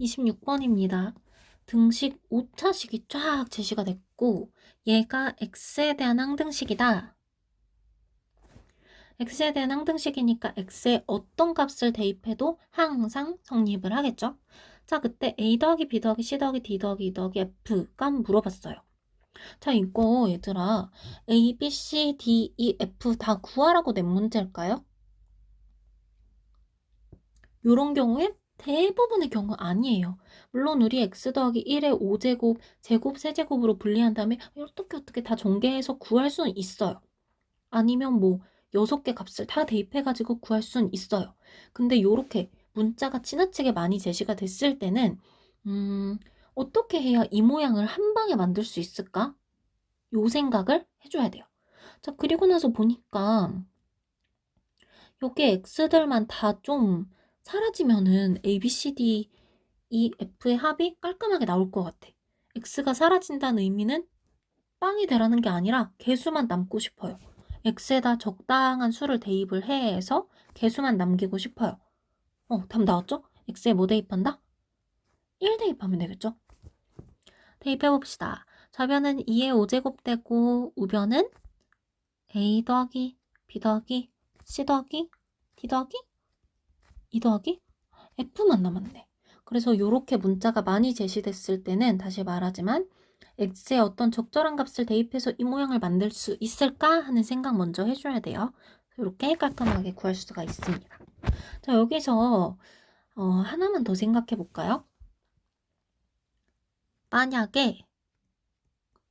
26번입니다. 등식 5차식이 쫙 제시가 됐고 얘가 x에 대한 항등식이다. x에 대한 항등식이니까 x에 어떤 값을 대입해도 항상 성립을 하겠죠. 자, 그때 a 더하기 b 더하기 c 더하기 d 더하기 e 더하기 f가 물어봤어요. 자, 이거 얘들아 a, b, c, d, e, f 다 구하라고 낸 문제일까요? 요런 경우엔 대부분의 경우 아니에요. 물론 우리 x 더하기 1의 5제곱, 제곱, 세제곱으로 분리한 다음에 어떻게 어떻게 다 전개해서 구할 수는 있어요. 아니면 뭐 6개 값을 다 대입해가지고 구할 수는 있어요. 근데 요렇게 문자가 지나치게 많이 제시가 됐을 때는 음, 어떻게 해야 이 모양을 한 방에 만들 수 있을까? 요 생각을 해줘야 돼요. 자, 그리고 나서 보니까 여기 x들만 다 좀 사라지면은 a, b, c, d, e, f의 합이 깔끔하게 나올 것 같아. x가 사라진다는 의미는 빵이 되라는 게 아니라 개수만 남고 싶어요. x에다 적당한 수를 대입을 해서 개수만 남기고 싶어요. 어, 답 나왔죠? x에 뭐 대입한다? 1 대입하면 되겠죠? 대입해봅시다. 좌변은 2의 5제곱 되고 우변은 a 더하기 b 더하기 c 더하기 d 더하기 e 더하기 f만 남았네. 그래서 이렇게 문자가 많이 제시됐을 때는 다시 말하지만 x에 어떤 적절한 값을 대입해서 이 모양을 만들 수 있을까 하는 생각 먼저 해줘야 돼요. 이렇게 깔끔하게 구할 수가 있습니다. 자 여기서 어, 하나만 더 생각해 볼까요? 만약에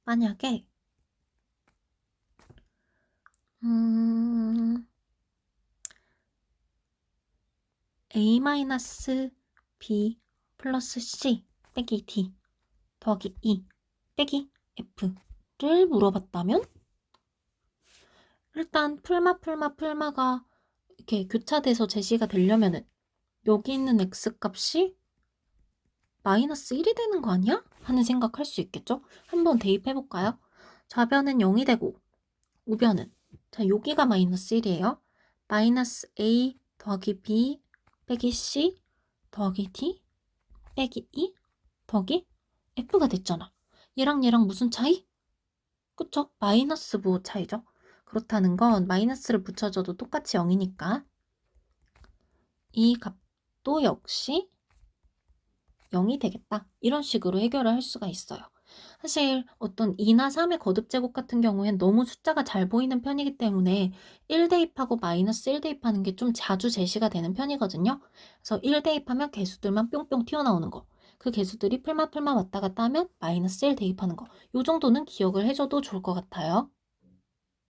만약에 음, a-b 플러스 c 빼기 d 더하기 2 빼기 f를 물어봤다면 일단 풀마 풀마 풀마가 이렇게 교차돼서 제시가 되려면은 여기 있는 x값이 마이너스 1이 되는 거 아니야? 하는 생각할 수 있겠죠? 한번 대입해 볼까요? 좌변은 0이 되고 우변은 자 여기가 마이너스 1이에요. 마이너스 a 더하기 b 빼기 c 더하기 d 빼기 2 더하기 f가 됐잖아. 얘랑 얘랑 무슨 차이? 그쵸? 마이너스 뭐 차이죠? 그렇다는 건 마이너스를 붙여줘도 똑같이 0이니까 이 값도 역시 0이 되겠다. 이런 식으로 해결을 할 수가 있어요. 사실 어떤 2나 3의 거듭 제곱 같은 경우엔 너무 숫자가 잘 보이는 편이기 때문에 1 대입하고 마이너스 1 대입하는 게 좀 자주 제시가 되는 편이거든요. 그래서 1 대입하면 개수들만 뿅뿅 튀어나오는 거. 그 개수들이 풀마 풀마 왔다 갔다 하면 마이너스 1 대입하는 거. 요 정도는 기억을 해줘도 좋을 것 같아요.